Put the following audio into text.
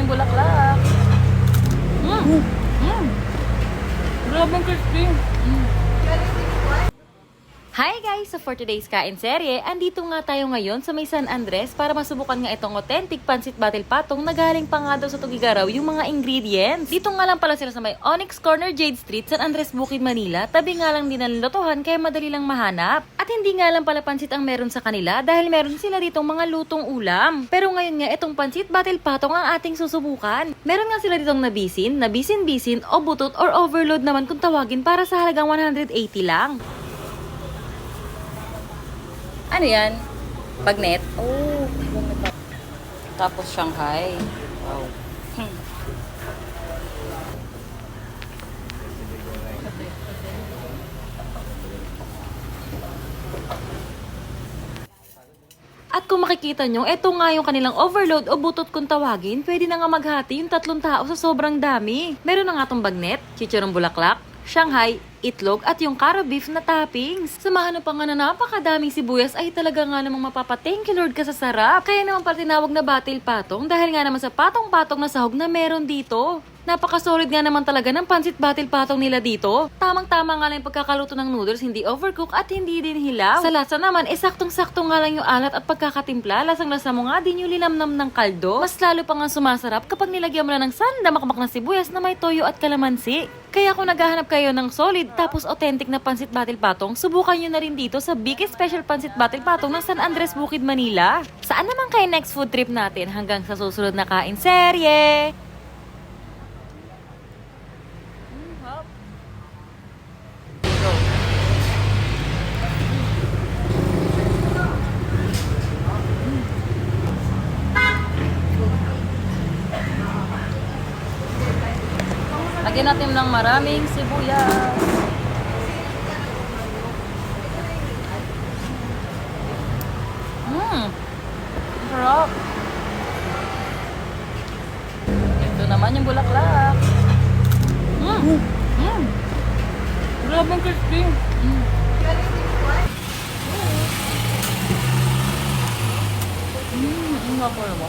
yung bulaklak. Mm. Mm. Grabe ang crispy. Mm. Hi guys! So for today's kain serye, andito nga tayo ngayon sa may San Andres para masubukan nga itong authentic pancit battle patong na galing pa nga daw sa Tugigaraw yung mga ingredients. Dito nga lang pala sila sa may Onyx Corner Jade Street, San Andres, Bukid, Manila. Tabi nga lang din ng lotohan kaya madali lang mahanap. At hindi nga lang pala pancit ang meron sa kanila dahil meron sila ditong mga lutong ulam. Pero ngayon nga itong pancit battle patong ang ating susubukan. Meron nga sila ditong nabisin, nabisin-bisin o butot or overload naman kung tawagin para sa halagang 180 lang. Ano yan? Bagnet? Oh. Tapos Shanghai. Wow. Hmm. At kung makikita nyo, eto nga yung kanilang overload o butot kung tawagin, pwede na nga maghati yung tatlong tao sa sobrang dami. Meron na nga tong bagnet, chicharong bulaklak, Shanghai, itlog at yung caro beef na toppings. Samahan na pa nga na napakadaming sibuyas ay talaga nga namang mapapa-thank you Lord ka sa sarap. Kaya naman pala tinawag na battle patong dahil nga naman sa patong-patong na sahog na meron dito. Napaka-solid nga naman talaga ng pansit battle patong nila dito. Tamang-tama nga lang yung pagkakaluto ng noodles, hindi overcook at hindi din hilaw. Sa lasa naman, eh saktong-sakto nga lang yung alat at pagkakatimpla. Lasang-lasa mo nga din yung linamnam ng kaldo. Mas lalo pa nga sumasarap kapag nilagyan mo na ng sanda makmak na sibuyas na may toyo at kalamansi. Kaya kung naghahanap kayo ng solid tapos authentic na pansit battle patong, subukan nyo na rin dito sa biggest special pansit battle patong ng San Andres Bukid, Manila. Saan naman kayo next food trip natin hanggang sa susunod na kain serye? Lagyan natin ng maraming sibuyas. Mmm. Sarap. Ito naman yung bulaklak. Mmm. Mmm. Grabe ang crispy. Mmm. Mmm. Ang ako mo.